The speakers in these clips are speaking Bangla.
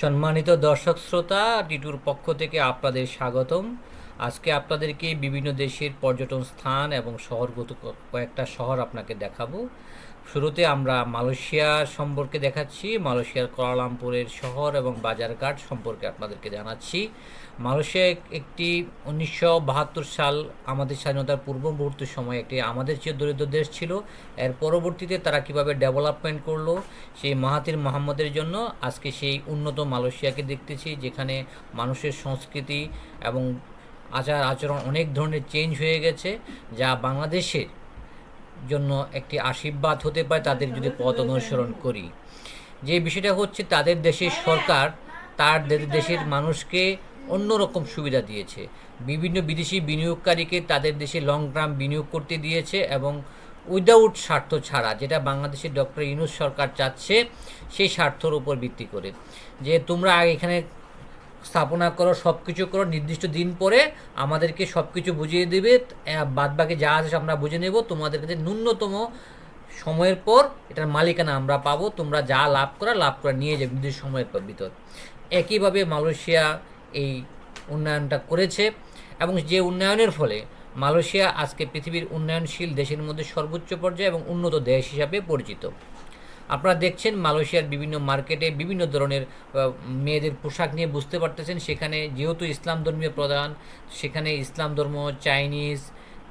সম্মানিত দর্শক শ্রোতা টিটুর পক্ষ থেকে আপনাদের স্বাগতম। আজকে আপনাদেরকে বিভিন্ন দেশের পর্যটন স্থান এবং শহরগত কয়েকটা শহর আপনাকে দেখাবো। শুরুতে আমরা মালয়েশিয়া সম্পর্কে দেখাচ্ছি, মালয়েশিয়ার কোয়ালালামপুরের শহর এবং বাজারঘাট সম্পর্কে আপনাদেরকে জানাচ্ছি। মালয়েশিয়া একটি উনিশশো বাহাত্তর সাল আমাদের স্বাধীনতার পূর্ব মুহূর্তের সময় একটি আমাদের চেয়ে দরিদ্র দেশ ছিল। এর পরবর্তীতে তারা কীভাবে ডেভেলপমেন্ট করল, সেই মাহাতির মোহাম্মদের জন্য আজকে সেই উন্নত মালয়েশিয়াকে দেখতেছি, যেখানে মানুষের সংস্কৃতি এবং আচার আচরণ অনেক ধরনের চেঞ্জ হয়ে গেছে, যা বাংলাদেশের জন্য একটি আশীর্বাদ হতে পারে তাদের যদি পথ অনুসরণ করি। যে বিষয়টা হচ্ছে তাদের দেশের সরকার তার দেশের মানুষকে অন্যরকম সুবিধা দিয়েছে। বিভিন্ন বিদেশি বিনিয়োগকারীকে তাদের দেশে লং টার্ম বিনিয়োগ করতে দিয়েছে এবং উইদাউট স্বার্থ ছাড়া যেটা বাংলাদেশের ডক্টর ইউনুস সরকার চাচ্ছে, সেই স্বার্থর উপর ভিত্তি করে। যে তোমরা এখানে স্থাপনা করো সব কিছু করো, নির্দিষ্ট দিন পরে আমাদেরকে সব কিছু বুঝিয়ে দেবে। বাদ বাকি যা আছে আমরা বুঝে নেব। তোমাদের কাছে ন্যূনতম সময়ের পর এটার মালিকানা আমরা পাবো। তোমরা যা লাভ করা, লাভ করে নিয়ে যাবে নির্দিষ্ট সময়ের পর ভিতর। একইভাবে মালয়েশিয়া এই উন্নয়নটা করেছে এবং যে উন্নয়নের ফলে মালয়েশিয়া আজকে পৃথিবীর উন্নয়নশীল দেশের মধ্যে সর্বোচ্চ পর্যায়ে এবং উন্নত দেশ হিসাবে পরিচিত। আপনারা দেখছেন মালয়েশিয়ার বিভিন্ন মার্কেটে বিভিন্ন ধরনের মেয়েদের পোশাক নিয়ে বুঝতে পারতেছেন। সেখানে যেহেতু ইসলাম ধর্মীয় প্রধান, সেখানে ইসলাম ধর্ম, চাইনিজ,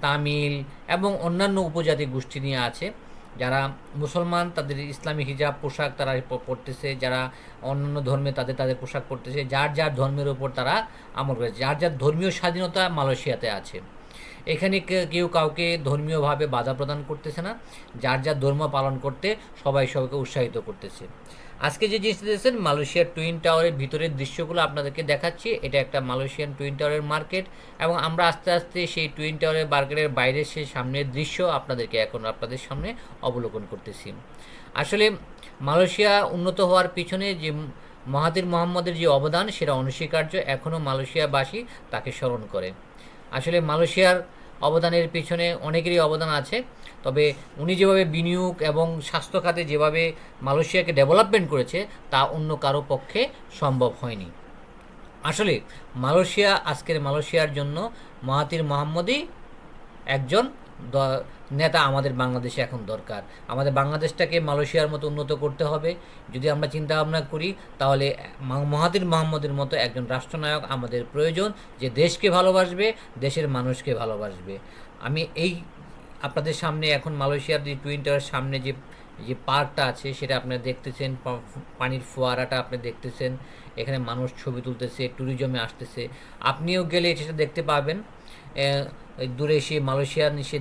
তামিল এবং অন্যান্য উপজাতি গোষ্ঠী নিয়ে আছে। যারা মুসলমান, তাদের ইসলামী হিজাব পোশাক তারা প- পরতেছে। যারা অন্যান্য ধর্মে তাদের তাদের পোশাক পরতেছে। যার যার ধর্মের উপর তারা আমল করেছে। যার যার ধর্মীয় স্বাধীনতা মালয়েশিয়াতে আছে। এখানে কেউ কাউকে ধর্মীয়ভাবে বাধা প্রদান করতেছে না, যার যার ধর্ম পালন করতে সবাই সবাইকে উৎসাহিত করতেছে। আজকে যে জিনিসটা দেখছেন, মালয়েশিয়ার টুইন টাওয়ারের ভিতরের দৃশ্যগুলো আপনাদেরকে দেখাচ্ছি। এটা একটা মালয়েশিয়ান টুইন টাওয়ারের মার্কেট এবং আমরা আস্তে আস্তে সেই টুইন টাওয়ারের মার্কেটের বাইরের সেই সামনের দৃশ্য আপনাদেরকে এখন আপনাদের সামনে অবলোকন করতেছি। আসলে মালয়েশিয়া উন্নত হওয়ার পিছনে যে মহাতির মোহাম্মদের যে অবদান, সেটা অনস্বীকার্য। এখনও মালয়েশিয়াবাসী তাকে স্মরণ করে। আসলে মালয়েশিয়ার অবদানের পিছনে অনেকেরই অবদান আছে, তবে উনি যেভাবে বিনিয়োগ এবং স্বাস্থ্য খাতে যেভাবে মালয়েশিয়াকে ডেভেলপমেন্ট করেছে, তা অন্য কারও পক্ষে সম্ভব হয়নি। আসলে মালয়েশিয়া, আজকের মালয়েশিয়ার জন্য মাহাতির মোহাম্মদই একজন নেতা আমাদের বাংলাদেশে এখন দরকার। আমাদের বাংলাদেশটাকে মালয়েশিয়ার মতো উন্নত করতে হবে। যদি আমরা চিন্তা ভাবনা করি, তাহলে মহাতির মোহাম্মদের মতো একজন রাষ্ট্রনায়ক আমাদের প্রয়োজন যে দেশকে ভালোবাসবে, দেশের মানুষকে ভালোবাসবে। আমি এই আপনাদের সামনে এখন মালয়েশিয়ার যে টুইন টাওয়ারের সামনে যে যে পার্কটা আছে, সেটা আপনারা দেখতেছেন। পানির ফোয়ারাটা আপনি দেখতেছেন। এখানে মানুষ ছবি তুলতেছে, ট্যুরিজমে আসতেছে। আপনিও গেলে সেটা দেখতে পাবেন। দূরে সে মালয়েশিয়ার সে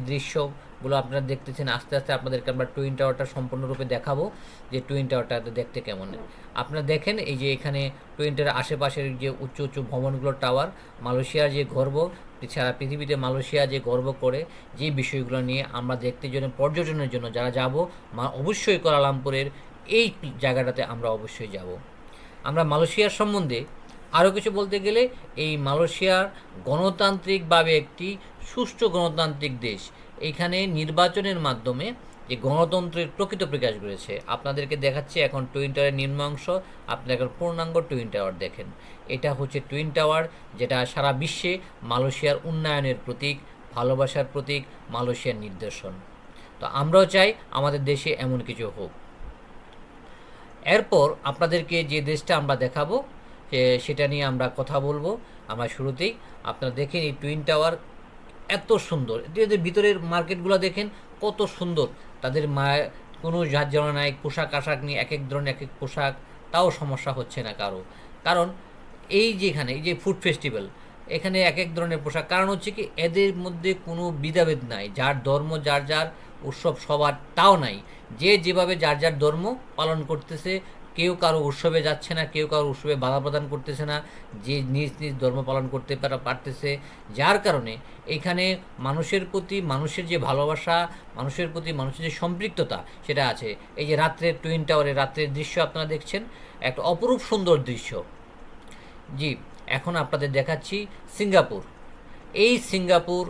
দৃশ্যগুলো আপনারা দেখতেছেন, আস্তে আস্তে আপনাদেরকে আমরা টুইন টাওয়ারটা সম্পূর্ণরূপে দেখাবো যে টুইন টাওয়ারটা দেখতে কেমন। আপনারা দেখেন এই যে এখানে টুইন টাওয়ার আশেপাশের যে উচ্চ উচ্চ ভবনগুলোর টাওয়ার মালয়েশিয়ার যে গর্ব সারা পৃথিবীতে মালয়েশিয়া যে গর্ব করে, যে বিষয়গুলো নিয়ে আমরা দেখতে জন্য, পর্যটনের জন্য যারা যাব, মা, অবশ্যই কোয়ালালামপুরের এই জায়গাটাতে আমরা অবশ্যই যাব। আমরা মালয়েশিয়ার সম্বন্ধে আরও কিছু বলতে গেলে, এই মালয়েশিয়ার গণতান্ত্রিকভাবে একটি সুষ্ঠু গণতান্ত্রিক দেশ। এখানে নির্বাচনের মাধ্যমে যে গণতন্ত্রের প্রকৃত প্রকাশ করেছে আপনাদেরকে দেখাচ্ছি এখন টুইন টাওয়ারের নিম্নাংশ। আপনি এখন পূর্ণাঙ্গ টুইন টাওয়ার দেখেন। এটা হচ্ছে টুইন টাওয়ার যেটা সারা বিশ্বে মালয়েশিয়ার উন্নয়নের প্রতীক, ভালোবাসার প্রতীক, মালয়েশিয়ার নিদর্শন। তো আমরাও চাই আমাদের দেশে এমন কিছু হোক। এরপর আপনাদেরকে যে দেশটা আমরা দেখাবো সেটা নিয়ে আমরা কথা বলব। আমরা শুরুতেই আপনারা দেখেন এই টুইন টাওয়ার এত সুন্দর। এদের ভিতরের মার্কেটগুলো দেখেন, কত সুন্দর। তাদের মা কোনো ঝাঁঝানো নাই, পোশাক আশাক নিয়ে এক এক ধরনের এক এক পোশাক, তাও সমস্যা হচ্ছে না কারও। কারণ এই যেখানে এই যে ফুড ফেস্টিভ্যাল, এখানে এক এক ধরনের পোশাক। কারণ হচ্ছে কি, এদের মধ্যে কোনো বিধাভেদ নাই। যার ধর্ম, যার যার উৎসব সবার, তাও নাই। যে যেভাবে যার যার ধর্ম পালন করতেছে কেউ কারও উৎসবে যাচ্ছে না, কেউ কারও উৎসবে বাধা প্রদান করতেছে না, যে নিজ নিজ ধর্ম পালন করতে পারা, পারতেছে। যার কারণে এখানে মানুষের প্রতি মানুষের যে ভালোবাসা, মানুষের প্রতি মানুষের যে সম্পৃক্ততা সেটা আছে। এই যে রাত্রের টুইন টাওয়ারে রাত্রের দৃশ্য আপনারা দেখছেন, একটা অপরূপ সুন্দর দৃশ্য। জি, এখন আপনাদের দেখাচ্ছি সিঙ্গাপুর। এই সিঙ্গাপুর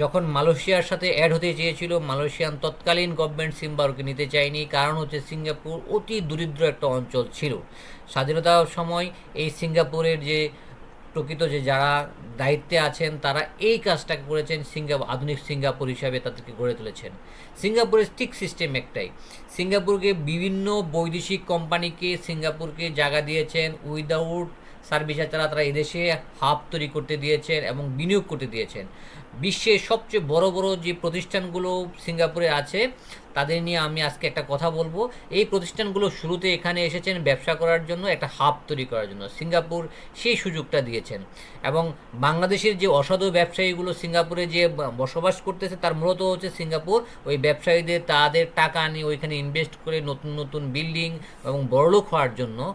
যখন মালয়েশিয়ার সাথে অ্যাড হতে চেয়েছিল, মালয়েশিয়ান তৎকালীন গভর্নমেন্ট সিম্বারকে নিতে চায়নি, কারণ হচ্ছে সিঙ্গাপুর অতি দরিদ্র একটা অঞ্চল ছিল। স্বাধীনতার সময় এই সিঙ্গাপুরের যে প্রকৃত যে যারা দায়িত্বে আছেন, তারা এই কাজটাকে করেছেন সিঙ্গাপুর আধুনিক সিঙ্গাপুর হিসাবে তাদেরকে গড়ে তুলেছেন। সিঙ্গাপুরের স্টিক সিস্টেম একটাই। সিঙ্গাপুরকে বিভিন্ন বৈদেশিক কোম্পানিকে সিঙ্গাপুরকে জায়গা দিয়েছেন উইদাউট সার্ভিস তারা তারা এদেশে হাব তৈরি করতে দিয়েছেন এবং বিনিয়োগ করতে দিয়েছেন। বিশ্বের সবচেয়ে বড় বড় যে প্রতিষ্ঠানগুলো সিঙ্গাপুরে আছে, তাদের নিয়ে আমি আজকে একটা কথা বলব। এই প্রতিষ্ঠানগুলো শুরুতে এখানে এসেছেন ব্যবসা করার জন্য, একটা হাব তৈরি করার জন্য। সিঙ্গাপুর সেই সুযোগটা দিয়েছেন। এবং বাংলাদেশের যে অসাধু ব্যবসায়ীগুলো সিঙ্গাপুরে যে বসবাস করতেছে, তার মূলত হচ্ছে সিঙ্গাপুর। ওই ব্যবসায়ীদের তাদের টাকা নিয়ে ওইখানে ইনভেস্ট করে নতুন নতুন বিল্ডিং এবং বড়লোক হওয়ার জন্য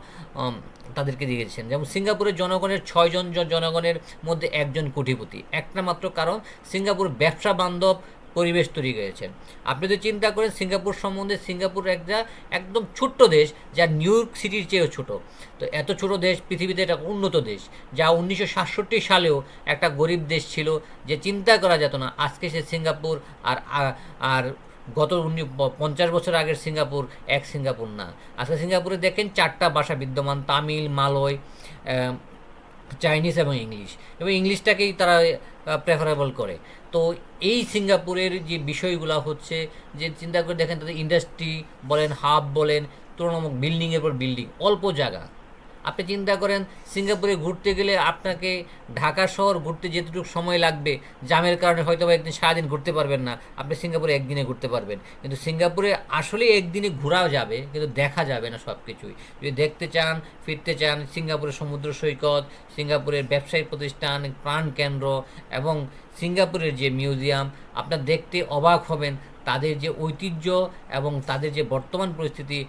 তাদেরকে দিয়েছেন। যেমন সিঙ্গাপুরের জনগণের ছয়জন জন- জনগণের মধ্যে একজন কোটিপতি। একটা মাত্র কারণ সিঙ্গাপুর ব্যবসা বান্ধব পরিবেশ তৈরি করেছেন আপনি যদি চিন্তা করেন, সিঙ্গাপুর সম্বন্ধে সিঙ্গাপুর একটা একদম ছোট্ট দেশ, যা নিউ ইয়র্ক সিটির চেয়েও ছোট। তো এত ছোট দেশ, পৃথিবীতে একটা উন্নত দেশ, যা উনিশশো সাতষট্টি সালেও একটা গরিব দেশ ছিল, যে চিন্তা করা যেত না, আজকে সে সিঙ্গাপুর আর আর- গত উনি পঞ্চাশ বছর আগের সিঙ্গাপুর এক সিঙ্গাপুর না। আজকে সিঙ্গাপুরে দেখেন চারটা ভাষা বিদ্যমান, তামিল, মালয় চাইনিজ এবং ইংলিশ এবং ইংলিশটাকেই তারা প্রেফারেবল করে। তো এই সিঙ্গাপুরের যে বিষয়গুলো হচ্ছে, যে চিন্তা করে দেখেন তাদের ইন্ডাস্ট্রি বলেন হাব বলেন, তুলনামূলক বিল্ডিংয়ের পর বিল্ডিং অল্প জায়গা। আপনি চিন্তা করেন, সিঙ্গাপুরে ঘুরতে গেলে আপনাকে ঢাকা শহর ঘুরতে যেটুকু সময় লাগবে, জামের কারণে হয়তো বা একদিন সারাদিন ঘুরতে পারবেন না। আপনি সিঙ্গাপুরে একদিনে ঘুরতে পারবেন। কিন্তু সিঙ্গাপুরে আসলে একদিনে ঘোরাও যাবে, কিন্তু দেখা যাবে না সব কিছুই যদি দেখতে চান, ফিরতে চান, সিঙ্গাপুরের সমুদ্র সৈকত, সিঙ্গাপুরের ব্যবসায়িক প্রতিষ্ঠান, প্রাণ কেন্দ্র এবং সিঙ্গাপুরের যে মিউজিয়াম, আপনার দেখতে অবাক হবেন, তাদের যে ঐতিহ্য এবং তাদের যে বর্তমান পরিস্থিতি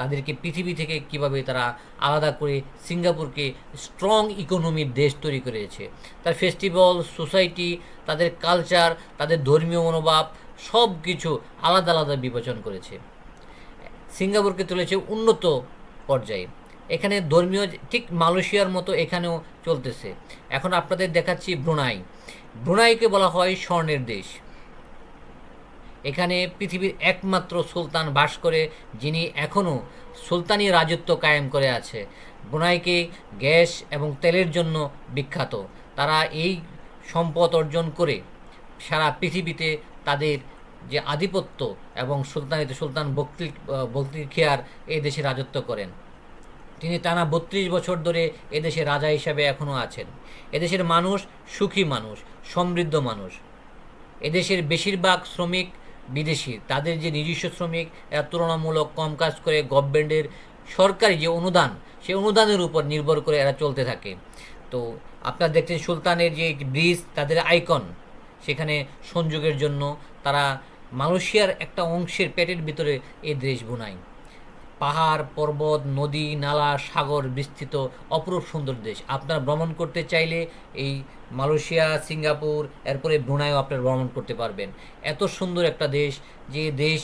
তাদেরকে পৃথিবী থেকে কীভাবে তারা আলাদা করে সিঙ্গাপুরকে স্ট্রং ইকোনমির দেশ তৈরি করেছে। তার ফেস্টিভ্যাল সোসাইটি তাদের কালচার তাদের ধর্মীয় মনোভাব সব কিছু আলাদা আলাদা বিবেচন করেছে। সিঙ্গাপুরকে তুলেছে উন্নত পর্যায়ে। এখানে ধর্মীয় ঠিক মালয়েশিয়ার মতো এখানেও চলতেছে। এখন আপনাদের দেখাচ্ছি ব্রুনাই। ব্রুনাইকে বলা হয় স্বর্ণের দেশ। এখানে পৃথিবীর একমাত্র সুলতান বাস করে, যিনি এখনও সুলতানি রাজত্ব কায়েম করে আছে। ব্রুনাইকে গ্যাস এবং তেলের জন্য বিখ্যাত। তারা এই সম্পদ অর্জন করে সারা পৃথিবীতে তাদের যে আধিপত্য এবং সুলতানিতে সুলতান বক্তি বক্তি খেয়ার এই দেশে রাজত্ব করেন। তিনি টানা বত্রিশ বছর ধরে এদেশে রাজা হিসাবে এখনও আছেন। এদেশের মানুষ সুখী মানুষ, সমৃদ্ধ মানুষ। এদেশের বেশিরভাগ শ্রমিক বিদেশি। তাদের যে নিজস্ব শ্রমিক, এরা তুলনামূলক কম কাজ করে গভর্নমেন্টের সরকারি যে অনুদান, সেই অনুদানের উপর নির্ভর করে এরা চলতে থাকে। তো আপনারা দেখছেন সুলতানের যে ব্রিজ, তাদের আইকন, সেখানে সংযোগের জন্য তারা মালয়েশিয়ার একটা অংশের পেটের ভিতরে এই দেশ বুনায়। পাহাড়, পর্বত, নদী, নালা, সাগর বিস্তৃত অপরূপ সুন্দর দেশ। আপনারা ভ্রমণ করতে চাইলে এই মালয়েশিয়া, সিঙ্গাপুর, এরপরে ব্রুনাইও আপনারা ভ্রমণ করতে পারবেন। এত সুন্দর একটা দেশ যে দেশ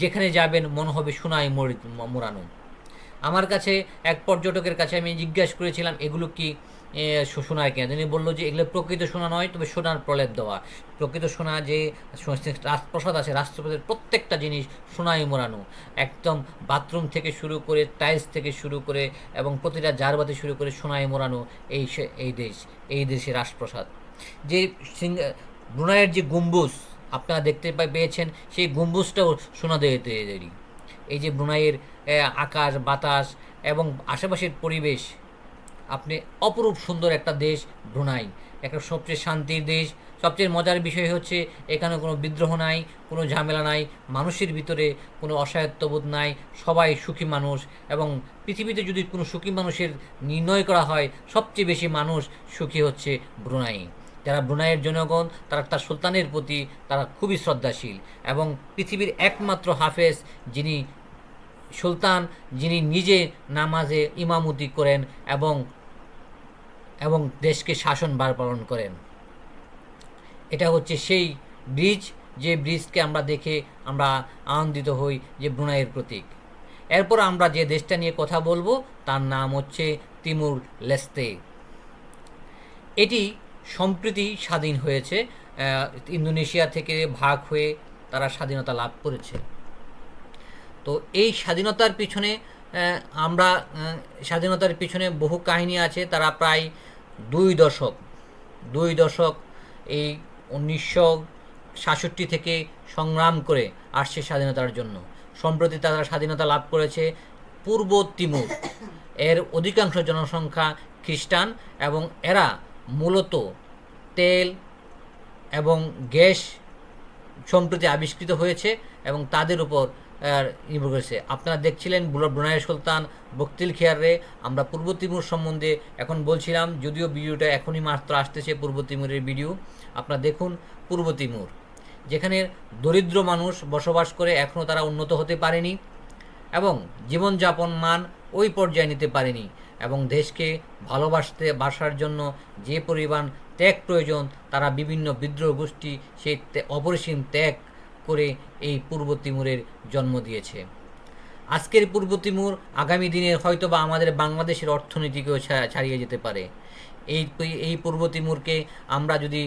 যেখানে যাবেন মনে হবে সোনায় মোড়ানো আমার কাছে এক পর্যটকের কাছে আমি জিজ্ঞাসা করেছিলাম, এগুলো কি সোনার কিনা? তিনি বলল যে, এগুলো প্রকৃত সোনা নয়, তবে সোনার প্রলেপ দেওয়া। প্রকৃত সোনা যে রাজপ্রসাদ আছে রাজপ্রসাদের প্রত্যেকটা জিনিস সোনায় মোড়ানো। একদম বাথরুম থেকে শুরু করে টাইলস থেকে শুরু করে এবং প্রতিটা জারবাতি শুরু করে সোনায় মোড়ানো এই এই দেশ, এই দেশে রাজপ্রসাদ। যে ব্রুনাইয়ের যে গম্বুজ, আপনারা দেখতে পেয়েছেন, সেই গম্বুজটাও সোনা দিয়ে তৈরি। এই যে ব্রুনাইয়ের আকাশ, বাতাস এবং আশেপাশের পরিবেশ, আপনি অপরূপ সুন্দর একটা দেশ ব্রুনাই। একটা সবচেয়ে শান্তির দেশ, সবচেয়ে মজার বিষয় হচ্ছে এখানে কোনো বিদ্রোহ নাই, কোনো ঝামেলা নাই, মানুষের ভিতরে কোনো অসহায়ত্ববোধ নাই, সবাই সুখী মানুষ এবং পৃথিবীতে যদি কোনো সুখী মানুষের নির্ণয় করা হয়, সবচেয়ে বেশি মানুষ সুখী হচ্ছে ব্রুনাই। যারা ব্রুনাইয়ের জনগণ, তারা তার সুলতানের প্রতি তারা খুবই শ্রদ্ধাশীল এবং পৃথিবীর একমাত্র হাফেজ যিনি সুলতান, যিনি নিজে নামাজে ইমামতি করেন এবং এবং দেশকে শাসনভার পালন করেন। এটা হচ্ছে সেই ব্রিজ, যে ব্রিজকে আমরা দেখে আমরা আনন্দিত হই যে ব্রুনাইয়ের প্রতীক। এরপর আমরা যে দেশটা নিয়ে কথা বলব, তার নাম হচ্ছে তিমুর লেস্তে। এটি সম্প্রতি স্বাধীন হয়েছে ইন্দোনেশিয়া থেকে ভাগ হয়ে তারা স্বাধীনতা লাভ করেছে। তো এই স্বাধীনতার পিছনে আমরা স্বাধীনতার পিছনে বহু কাহিনী আছে। তারা প্রায় দুই দশক দুই দশক এই উনিশশো সাতষট্টি থেকে সংগ্রাম করে আসছে স্বাধীনতার জন্য। সম্প্রতি তারা স্বাধীনতা লাভ করেছে পূর্ব তিমুর। এর অধিকাংশ জনসংখ্যা খ্রিস্টান এবং এরা মূলত তেল এবং গ্যাস সম্প্রতি আবিষ্কৃত হয়েছে এবং তাদের উপর নির্ভর করেছে। আপনারা দেখছিলেন বুলা- ব্রুনাই সুলতান, বক্তিল খেয়ারে। আমরা পূর্ব তিমুর সম্বন্ধে এখন বলছিলাম, যদিও ভিডিওটা এখনই মাত্র আসতেছে পূর্ব তিমুরের ভিডিও। আপনারা দেখুন পূর্ব তিমুর, যেখানে দরিদ্র মানুষ বসবাস করে এখনও তারা উন্নত হতে পারেনি এবং জীবনযাপন মান ওই পর্যায়ে নিতে পারেনি। এবং দেশকে ভালোবাসতে, বাসার জন্য যে পরিমাণ ত্যাগ প্রয়োজন, তারা বিভিন্ন বিদ্রোহ গোষ্ঠী সেই অপরিসীম ত্যাগ করে এই পূর্ব তিমুরের জন্ম দিয়েছে। আজকের পূর্ব তিমুর আগামী দিনে হয়তো বা আমাদের বাংলাদেশের অর্থনীতিকেও ছাড়িয়ে যেতে পারে। এই এই পূর্ব তিমুরকে আমরা যদি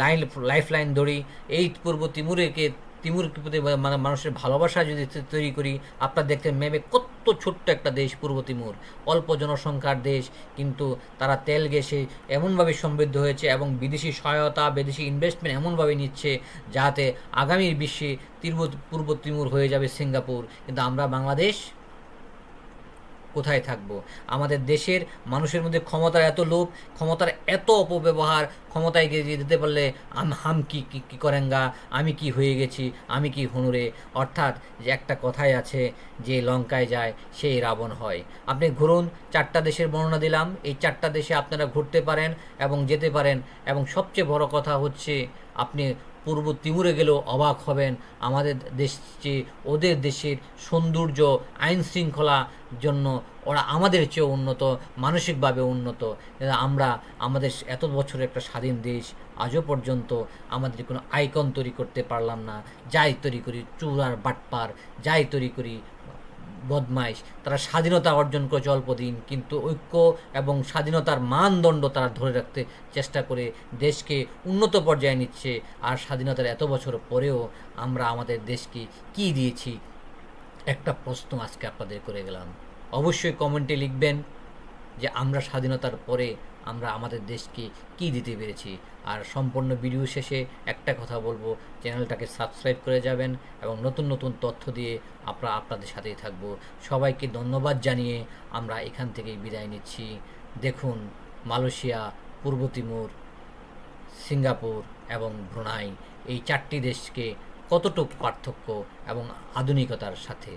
লাইন লাইফ লাইন ধরি, এই পূর্ব তিমুরকে তিমুর প্রতি মানে মানুষের ভালোবাসা যদি তৈরি করি, আপনার দেখতে মেমে কত ছোট্ট একটা দেশ পূর্ব তিমুর। অল্প জনসংখ্যার দেশ, কিন্তু তারা তেল গ্যাসে এমনভাবে সমৃদ্ধ হয়েছে এবং বিদেশি সহায়তা, বিদেশি ইনভেস্টমেন্ট এমনভাবে নিচ্ছে যাতে আগামী বিশ্বে তীর্ব পূর্ব তিমুর হয়ে যাবে সিঙ্গাপুর। কিন্তু আমরা বাংলাদেশ কোথায় থাকব? আমাদের দেশের মানুষের মধ্যে ক্ষমতার এত লোভ, ক্ষমতার এত অপব্যবহার, ক্ষমতায় গিয়ে যেতে পারলে হাম কি কি কি করেঙ্গা? আমি কি হয়ে গেছি? আমি কি হুনুরে? অর্থাৎ যে একটা কথাই আছে, যে লঙ্কায় যায়, সেই রাবণ হয়। আপনি ঘুরুন, চারটা দেশের বর্ণনা দিলাম। এই চারটা দেশে আপনারা ঘুরতে পারেন এবং যেতে পারেন। এবং সবচেয়ে বড় কথা হচ্ছে, আপনি পূর্ব তিমুরে গেলেও অবাক হবেন আমাদের দেশ যে ওদের দেশের সৌন্দর্য আইন শৃঙ্খলা জন্য ওরা আমাদের চেয়ে উন্নত, মানসিকভাবে উন্নত। আমরা, আমাদের এত বছরের একটা স্বাধীন দেশ, আজও পর্যন্ত আমাদের কোনো আইকন তৈরি করতে পারলাম না। যাই তৈরি করি চূড়ার বাটপার, যাই তৈরি করি বদমাইশ। তারা স্বাধীনতা অর্জন করেছে অল্প দিন কিন্তু ঐক্য এবং স্বাধীনতার মানদণ্ড তারা ধরে রাখতে চেষ্টা করে দেশকে উন্নত পর্যায়ে নিচ্ছে। আর স্বাধীনতার এত বছর পরেও আমরা আমাদের দেশকে কি দিয়েছি? একটা প্রশ্ন আজকে আপনাদের করে গেলাম। অবশ্যই কমেন্টে লিখবেন। যে আমরা স্বাধীনতার পরে আমরা আমাদের দেশকে কি দিতে পেরেছি। আর সম্পূর্ণ ভিডিও শেষে একটা কথা বলব, চ্যানেলটাকে সাবস্ক্রাইব করে যাবেন এবং নতুন নতুন তথ্য দিয়ে আমরা আপনাদের সাথেই থাকব। সবাইকে ধন্যবাদ জানিয়ে আমরা এখান থেকেই বিদায় নিচ্ছি। দেখুন মালয়েশিয়া, পূর্ব তিমুর, সিঙ্গাপুর এবং ব্রুনাই, এই চারটি দেশকে কতটুক পার্থক্য এবং আধুনিকতার সাথে।